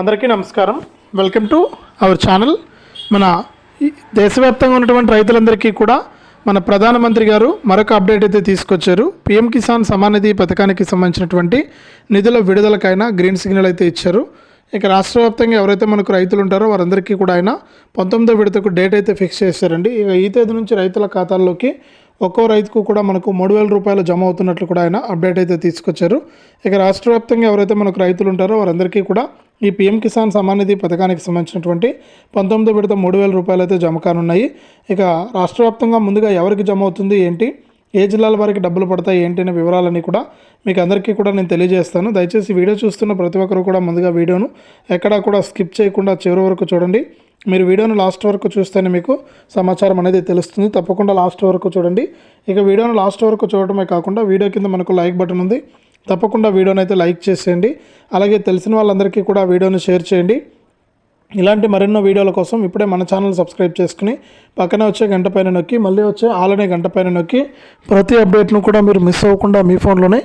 అందరికీ నమస్కారం. Welcome to our channel మన దేశవ్యాప్తంగా ఉన్నటువంటి రైతులందరికీ కూడా మన ప్రధానమంత్రి గారు మరొక అప్డేట్ అయితే తీసుకొచ్చారు. పిఎం కిసాన్ సమానిధి పథకానికి సంబంధించినటువంటి నిధుల విడుదలకైనా గ్రీన్ సిగ్నల్ అయితే ఇచ్చారు. ఇక రాష్ట్ర వ్యాప్తంగా ఎవరైతే మనకు రైతులు ఉంటారో వారందరికీ కూడా ఆయన పంతొమ్మిదో విడతకు డేట్ అయితే ఫిక్స్ చేశారండి. ఇక ఈ తేదీ నుంచి రైతుల ఖాతాల్లోకి ఒక్కో రైతుకు కూడా మనకు మూడు వేల రూపాయలు జమ అవుతున్నట్లు కూడా ఆయన అప్డేట్ అయితే తీసుకొచ్చారు. ఇక రాష్ట్ర వ్యాప్తంగా ఎవరైతే మనకు రైతులు ఉంటారో వారందరికీ కూడా ఈ పీఎం కిసాన్ సమాన్ నిధి పథకానికి సంబంధించినటువంటి పంతొమ్మిది విడత మూడు వేల రూపాయలు అయితే జమ కానున్నాయి. ఇక రాష్ట్ర వ్యాప్తంగా ముందుగా ఎవరికి జమ అవుతుంది ఏంటి ఏ జిల్లాల వారికి డబ్బులు పడతాయి ఏంటి అనే వివరాలన్నీ కూడా మీకు అందరికీ కూడా నేను తెలియజేస్తాను. దయచేసి వీడియో చూస్తున్న ప్రతి ఒక్కరు కూడా ముందుగా వీడియోను ఎక్కడా కూడా స్కిప్ చేయకుండా చివరి వరకు చూడండి. మీరు వీడియోను లాస్ట్ వరకు చూస్తేనే మీకు సమాచారం అనేది తెలుస్తుంది. తప్పకుండా లాస్ట్ వరకు చూడండి. ఇక వీడియోను లాస్ట్ వరకు చూడటమే కాకుండా వీడియో కింద మనకు లైక్ బటన్ ఉంది. తప్పకుండా వీడియోని అయితే లైక్ చేసేయండి. అలాగే తెలిసిన వాళ్ళందరికీ కూడా వీడియోని షేర్ చేయండి. ఇలాంటి మరెన్నో వీడియోల కోసం ఇప్పుడే మన ఛానల్ సబ్స్క్రైబ్ చేసుకుని పక్కనే వచ్చే గంట పైన నొక్కి మళ్ళీ వచ్చే ఆలనే గంట పైన నొక్కి ప్రతి అప్డేట్ను కూడా మీరు మిస్ అవ్వకుండా మీ ఫోన్లోనే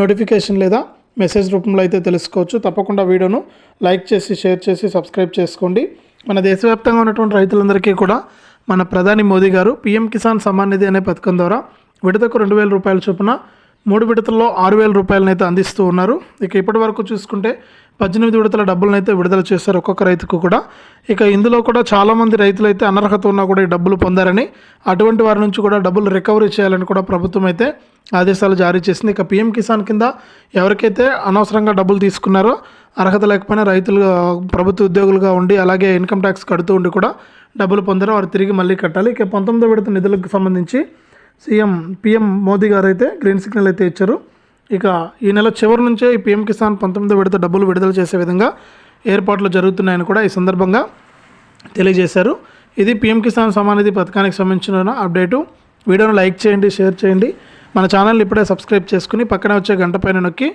నోటిఫికేషన్ లేదా మెసేజ్ రూపంలో అయితే తెలుసుకోవచ్చు. తప్పకుండా వీడియోను లైక్ చేసి షేర్ చేసి సబ్స్క్రైబ్ చేసుకోండి. మన దేశవ్యాప్తంగా ఉన్నటువంటి రైతులందరికీ కూడా మన ప్రధాని మోదీ గారు పీఎం కిసాన్ సమ్మాన్ నిధి అనే పథకం ద్వారా విడతకు రెండు వేల రూపాయల చొప్పున మూడు విడతల్లో ఆరు వేల రూపాయలనైతే అందిస్తూ ఉన్నారు. ఇక ఇప్పటి వరకు చూసుకుంటే పద్దెనిమిది విడతల డబ్బులనైతే విడుదల చేశారు ఒక్కొక్క రైతుకు కూడా. ఇక ఇందులో కూడా చాలామంది రైతులు అయితే అనర్హత ఉన్నా కూడా ఈ డబ్బులు పొందారని అటువంటి వారి నుంచి కూడా డబ్బులు రికవరీ చేయాలని కూడా ప్రభుత్వం అయితే ఆదేశాలు జారీ చేసింది. ఇక పీఎం కిసాన్ కింద ఎవరికైతే అనవసరంగా డబ్బులు తీసుకున్నారో అర్హత లేకపోయినా రైతులు ప్రభుత్వ ఉద్యోగులుగా ఉండి అలాగే ఇన్కమ్ ట్యాక్స్ కడుతూ ఉండి కూడా డబ్బులు పొందారో. వారు తిరిగి మళ్ళీ కట్టాలి. ఇక పంతొమ్మిదో విడత నిధులకు సంబంధించి సీఎం పిఎం మోదీ గారు అయితే గ్రీన్ సిగ్నల్ అయితే ఇచ్చారు. ఇక ఈ నెల చివరి నుంచే ఈ పిఎం కిసాన్ పంతొమ్మిదో విడత డబ్బులు విడుదల చేసే విధంగా ఏర్పాట్లు జరుగుతున్నాయని కూడా ఈ సందర్భంగా తెలియజేశారు. ఇది పిఎం కిసాన్ సమానిధి పథకానికి సంబంధించిన అప్డేటు. వీడియోను లైక్ చేయండి షేర్ చేయండి. మన ఛానల్ని ఇప్పుడే సబ్స్క్రైబ్ చేసుకుని పక్కన వచ్చే గంట పైన నొక్కి